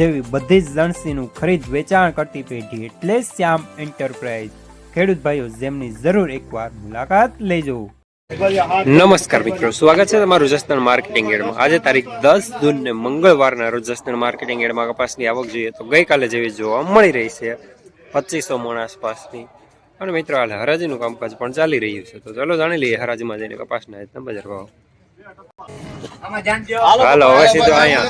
જેવી બધી જ લણસીનું ખરીદ વેચાણ કરતી પેઢી એટલે શ્યામ એન્ટરપ્રાઇઝ. ખેડૂત ભાઈઓ જેમની જરૂર એકવાર મુલાકાત લેજો. નમસ્કાર મિત્રો સ્વાગત છે તમારું જસદણ માર્કેટિંગ એડમાં. આજે તારીખ દસ જૂન ને મંગળવારના રોજ જસદણ માર્કેટિંગ એડમાં કપાસની આવક જોઈએ તો ગઈકાલે જેવી જોવા મળી રહી છે પચીસો મણ આસપાસની. અને મિત્રો હાલ હરાજીનું કામકાજ પણ ચાલી રહ્યું છે. તો ચાલો જાણી લઈએ હરાજીમાં જઈને કપાસના આજના બજાર ભાવ. હાલો હવે સીધો અહીંયા.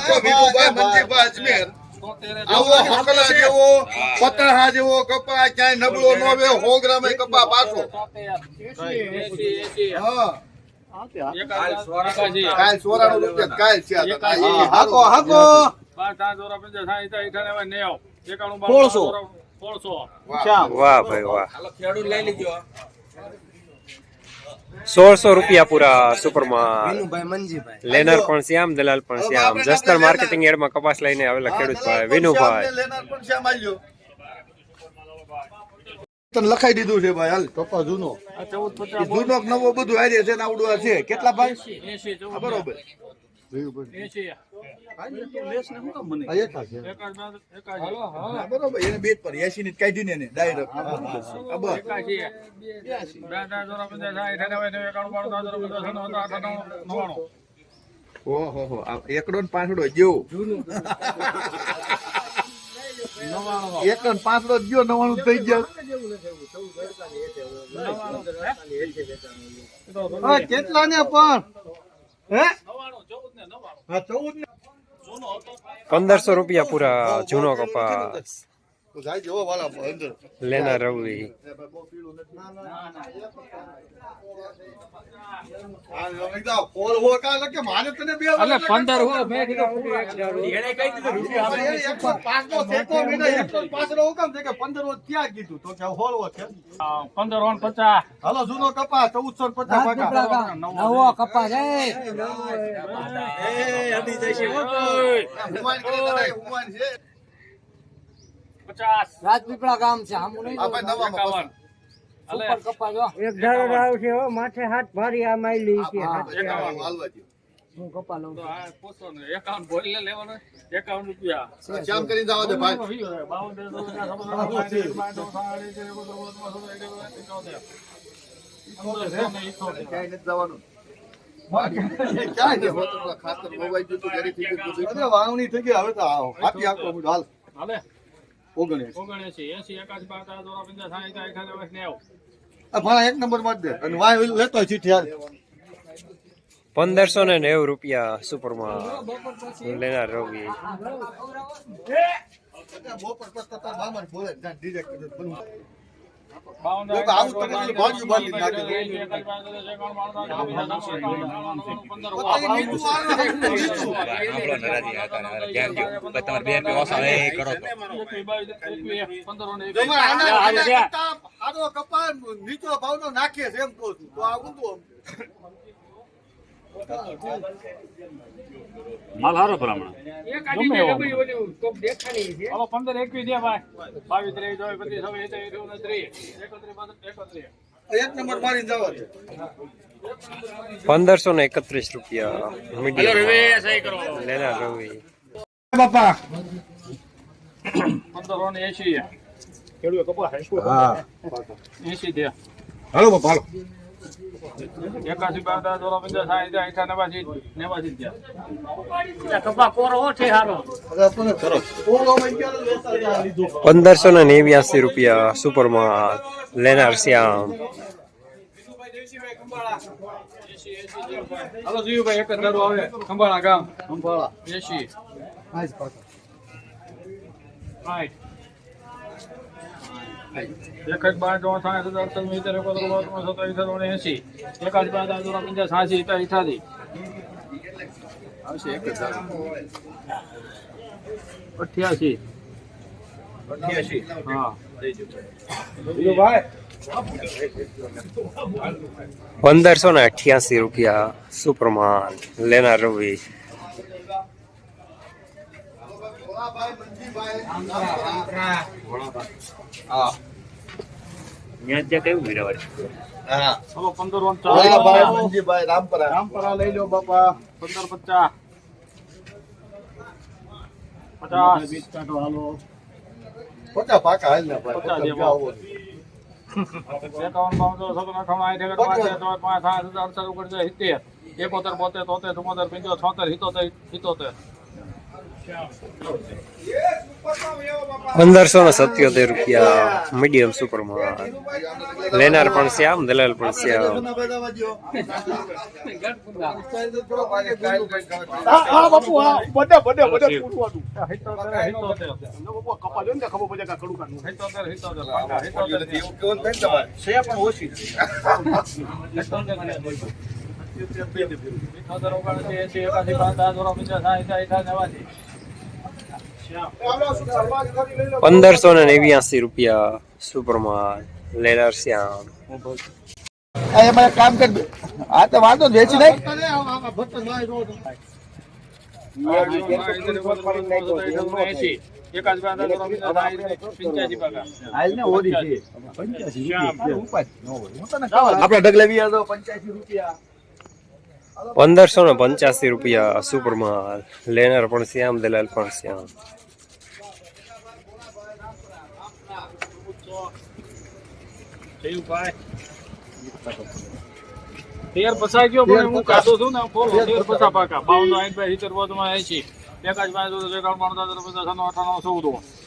આવો હકલા જેવો પતરા જેવો કપા ક્યાંય નબળો ન આવે સો ગ્રામે કપા પાછો. હા. કાલ સોરાણું રૂપિયા કાલ છે હાકો. હા, હાકો. હાકો વાહ. ભાઈ વાહ. સોળસો રૂપિયા પૂરા સુપરમાં વિનુભાઈ લેનર પણ શ્યામ દલાલ પણ શ્યામ. જસ્તર માર્કેટિંગ યાર્ડમાં કપાસ લઈને આવેલા ખેડૂતભાઈ વિનુભાઈ. લેનાર પણ તને લખાઈ દીધું છે ભાઈ હાલ કપા જૂનો. જૂનો નવો બધું હારે છે ને આવડું છે. કેટલા ભાઈ? બરોબર. એકા. ઓહો એકડો ને પાંચડો જેવું એકડો ને પાંચડો ગયો નવાણું થઈ ગયો કેટલા ને પણ હા ચૌદ ને પંદરસો રૂપિયા પૂરા જૂનો કપાસ જાય જોવો વાલા અંદર લેનર રવિ હા, હવે જાઓ. પોલ હો કા લખે મારે તને બે વાર લખે. એને એકસો પાંચનો ટેકો વિના એકસો પાંચનો હુકમ છે કે પંદર ત્યાં કીધું તો કે હોળવો છે પંદર ઓન પચાસ હાલો જૂનો કપા ચૌદસો ને પચાસ નવો કપા હુમાન છે. પચાસ. રાજપીપળા ગામ છે આમ નહીં આ ભાઈ સુપર કપાસ જો. એક ધારો રાવ છે હો માથે હાથ ભારી આ માયલી છે હાથ એકાવન હાલવા દ્યો. હું કપા લઉં તો આ પૂછો ને એકાવન બોલી લેવાનો એકાવન રૂપિયા. શ્યામ કરીને જાઓ દે ભાઈ. બાવન તેરસો પચાસ છપ્પન સત્તાવન, અઠાવન, બાવન, સાડત્રીસ, એકોતેર, બોતેર, પંચોતેર, ક્યાંય નથી જવાનું. વાવણી થઈ ગઈ, હવે તો આવો. આપી આપો હાલ. ઓગણએસી એસી એકાસી બાસઠ ચોરા પંચાસ સાઠ એકાસી નેવું નેવું આ ભાણા એક નંબરમાં જ દે. અને વાય ઓલું લેતો ચીઠી હાલ. પંદરસો ને નેવું રૂપિયા સુપરમાં લેનાર રવિ. બપોર પછી મામાને બોલે, જા, કરે નીચું. તમારે કપા નીચો ભાવનો નાખીએ છે એમ કહું છું. તો આ ઊંધું આમ. માલ હારો ભલામણ હવે પંદર એકવીસ દે ભાઈ. બાવીસ ત્રેવીસ ચોવીસ પચીસ છવ્વીસ સત્યાવીસ અઠ્યાવીસ ત્રીસ એકત્રીસ એકત્રીસ. એક નંબર મારીને જવા દે. પંદરસો ને એકત્રીસ રૂપિયા મીડિયમ. રવિ પંદર ને એસી એસી દે. હાલો બાપા હાલો. એકાસી બાવતા ચોરા પંચાસ સાઠ અઠા નેવાસી નેવાસી રહ્યા લીધું. પંદરસો ને નેવ્યાસી રૂપિયા સુપરમાં લેનાર શ્યામ હાલો જીયુભાઈ એક જ આવે. ખંભાળા ગામ. ખંભાળા. એસી એક જ બાર ચોસઠ સાઠ હજાર સિત્તેર એકોતેર બોતેર સત્તાવીસ અઠાવન એસી જ બાર દાદુ પંચાસ સાસી અઠાસી આવશે એક જ દારૂ. અઠ્યાસી. હા. પંદરસો ને અઠ્યાસી રૂપિયા સુપ્રમાન લેનાર રવિ. હા ચલો પંદર વન રામપરા રામપરા લઈ લો બાપા પાંચ સિત્તેર એકોતેર બોતેર તોતેર ચુમ્મોતેર પંચોતેર છોતેર સિત્તોતેર સિત્તોતેર પંદરસો ને સત્યોતેર રૂપિયા મીડિયમ સુપરમાં લેનાર પણ શ્યામ દલાલ પણ શ્યામ એસી એકાસી પાંચ પચાસ નેવાસી પંદરસો ને નેવ્યાસી રૂપિયા સુપરમાન લેનાર શ્યામ. એમાં એક કામ કરી આ તો વાંધો નહીં, વેચી પંદરસો ને પંચ્યાસી રૂપિયા સુપર માલ લેનાર પણ શ્યામ દલાલ પણ શ્યામ. તેર પસાઈ ગયો પણ હું કાઢું છું ને ફોલો તેર પસા પાકા બાવન આઠ બાય સિત્તેર વધુમાં એસી એક જ દો એકાવન તેર પચાસ અઠાણું ચૌદ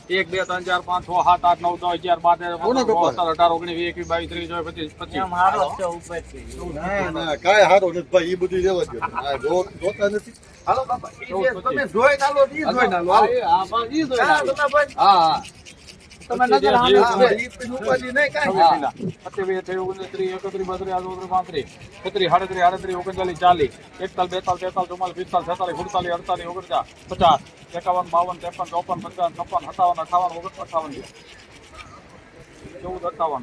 એક બે ત્રણ ચાર પાંચ છ સાત આઠ નવ દસ અગિયાર બાર તેર સત્તર અઢાર ઓગણીસ વીસ એકવીસ બાવીસ ત્રીસ ચોવીસ પચીસ પચીસ. ના ના કાંઈ હારું નથી ભાઈ એ બધું દ્યો. જોતા નથી. હાલો બાપા, તમે જોઈ નાલો જોઈ નાલો. હા, હા. તમે નજર પચીસ, હાલો. હા, પચીસ, ઈ પેલું નહીં કાંઈ. છવ્વીસ વીઘા. પચીસ, વીસ, ત્રીસ, ઓગણત્રીસ, એકત્રીસ, બત્રીસ, આડત્રીસ, પાંત્રીસ, છત્રીસ, સાડત્રીસ, આડત્રીસ, ઓગણચાલીસ, ચાલીસ, એકતાલીસ, બેતાલીસ, તેતાલીસ, ચુમ્માલીસ, પિસ્તાલીસ, છેતાલીસ, સુડતાલીસ, અડતાલીસ, ઓગણચાસ, પચાસ, એકાવન, બાવન, ત્રેપન, ચોપન, પંચાવન, છપ્પન, સત્તાવન, અઠાવન, ઓગણ અઠાવન ચૌદ અઠાવન.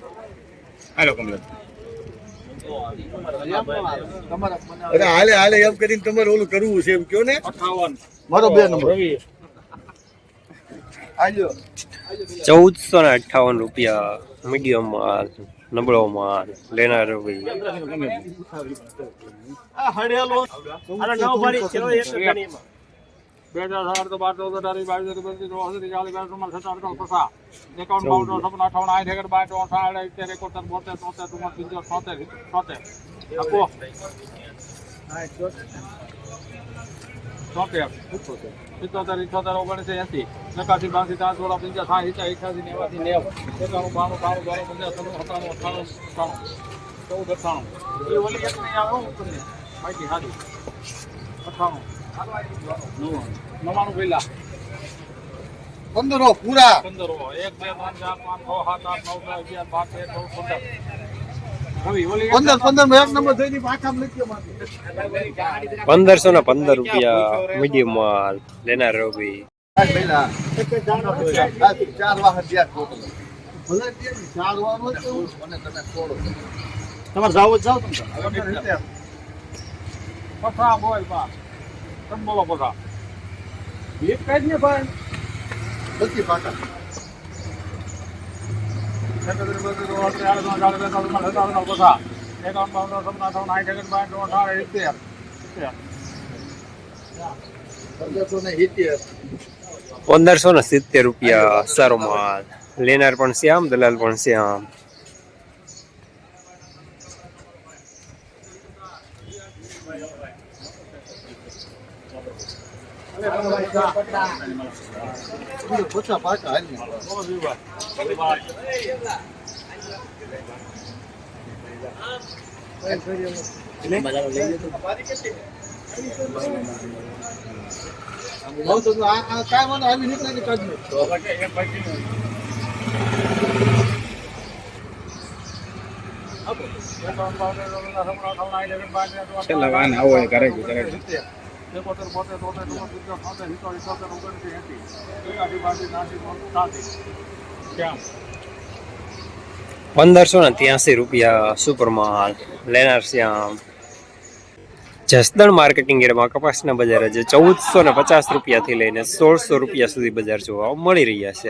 અરે હાલે હાલે એમ કરીને તમારે ઓલું કરવું છે એમ કયો ને? અઠાવન. મારો બે નંબર. ચૌદસો ને અઠાવન રૂપિયા મીડિયમ માલ નબળો માલ લેનાર ભાઈ. બે હજાર તો બાર ચૌદ અઢાર બાવીસ પચાસ એકાવન બાવન છપ્પન અઠાવન આઠ એકડ બાર ચોસઠ સાઠ એકોતેર બોતેર તોતેર છોતેર છોતેર. આપો. છોતેર સિત્તોતેર ઇઠોતેર ઓગણીસ એસી. નકાસી બાસી ત્રણ સોળ પંચા સાઠ સિત્તેર અઠ્યાસી નેવાસી નેવ. એકાણું બાણું બાણું બાણું પંચા ત્રણ અઠાણું અઠાણું અઠાણું ચૌદ અઠાણું એ ઓલી એક નહીં આવે હું તમને માહિતી સારી અઠાણું નવાણું પહેલા. પંદરો પૂરા. પંદરો. એક બે ત્રણ ચાર પાંચ છ સાત આઠ નવ દસ અગિયાર બાર તેર ચૌદ પંદર. પંદર પંદરમાં એક નંબર થઈ ગઈ પાછા પંદરસો ને પંદર રૂપિયા મીડિયમ માલ લેનાર રવિ તમારે જાવ મને તમે. પથરા બોલ બા. તમે બોલો પથરા. બધી પાકા. ને ભાઈ. ચોત્રીસ ચાલીસ ચાલીસ બેતાલીસ ચુમ્માલીસ સત્તાવન પથરા એકાવન બાવન સપના અઠાવન આઠ એકડ બાર ચોસઠ અઠાવન ઇત્તેર ઇત્તેર પંદરસો ને સિત્તેર. રૂપિયા સારો માલ લેનાર પણ શ્યામ દલાલ પણ શ્યામ બધું પચાસ પાકા હાલ કાંઈ વાંધો આવી નીકળે ને કાઢી લો. એકાવન બાવન સપના અઠાવન આઠ એકડ બાર તેર છેલ્લા વાહન આવો કરે કરે. એકોતેર બોતેર તોતેર ચુમ્મોતેર સિત્તેર છોતેર સિત્તોતેર ઇઠોતેર ઓગણસી એંસી. એકાસી બાસી ત્યાસી સાસી શ્યામ પંદરસો ને ત્યાસી રૂપિયા સુપરમાલ. લેનાર શ્યામ જસદણ માર્કેટિંગ એરમાં કપાસના બજાર આજે ચૌદસો ને પચાસ રૂપિયાથી લઈને સોળસો રૂપિયા સુધી બજાર જોવા મળી રહ્યા છે.